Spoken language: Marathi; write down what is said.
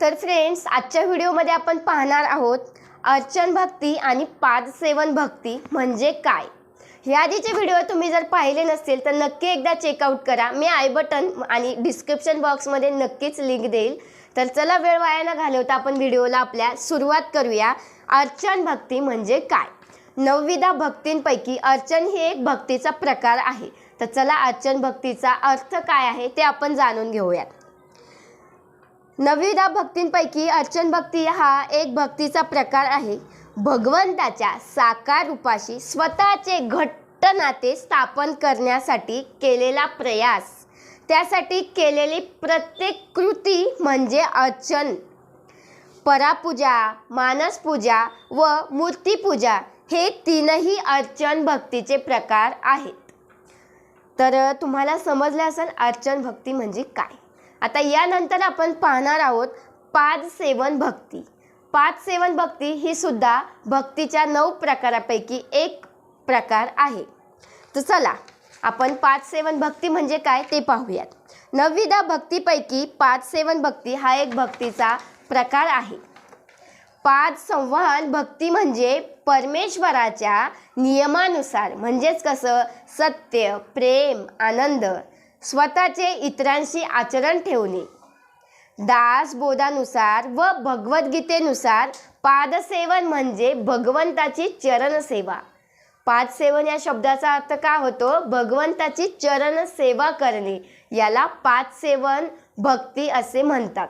तर फ्रेंड्स आजच्या व्हिडिओमध्ये आपण पाहणार आहोत अर्चन भक्ती आणि पादसेवन भक्ती म्हणजे काय? ह्या आधीचे व्हिडिओ तुम्ही जर पाहिले नसतील तर नक्की एकदा चेकआउट करा. मी आय बटन आणि डिस्क्रिप्शन बॉक्समध्ये नक्कीच लिंक देईल. तर चला वेळ वाया न घालवता आपण व्हिडिओला आपल्या सुरुवात करूया. अर्चन भक्ती म्हणजे काय? नवविधा भक्तींपैकी अर्चन ही एक भक्तीचा प्रकार आहे. तर चला अर्चन भक्तीचा अर्थ काय आहे ते आपण जाणून घेऊयात. नवविधा भक्तींपैकी अर्चन भक्ती हा एक भक्तीचा प्रकार आहे. भगवंताच्या साकार रूपाशी स्वतःचे घट्ट नाते स्थापन करण्यासाठी केलेला प्रयास. त्यासाठी केलेली प्रत्येक कृती म्हणजे अर्चन. परापूजा मानसपूजा व मूर्तीपूजा हे तीनही अर्चन भक्तीचे प्रकार आहेत. तर तुम्हाला समजलं असेल अर्चन भक्ती म्हणजे काय? आता यानंतर आपण पाहणार आहोत पाद सेवन भक्ती. पाद सेवन भक्ती ही सुद्धा भक्तीच्या नऊ प्रकारापैकी एक प्रकार आहे. तर चला आपण पाच सेवन भक्ती म्हणजे काय ते पाहूयात. नवविधा भक्तीपैकी पाच सेवन भक्ती हा एक भक्तीचा प्रकार आहे. पाच संवहन भक्ती म्हणजे परमेश्वराच्या नियमानुसार म्हणजेच कसं? सत्य प्रेम आनंद स्वतःचे इतरांशी आचरण ठेवणे. दास बोधानुसार व भगवद्गीतेनुसार पादसेवन म्हणजे भगवंताची चरणसेवा. पादसेवन या शब्दाचा अर्थ काय होतो? भगवंताची चरणसेवा करणे याला पादसेवन भक्ती असे म्हणतात.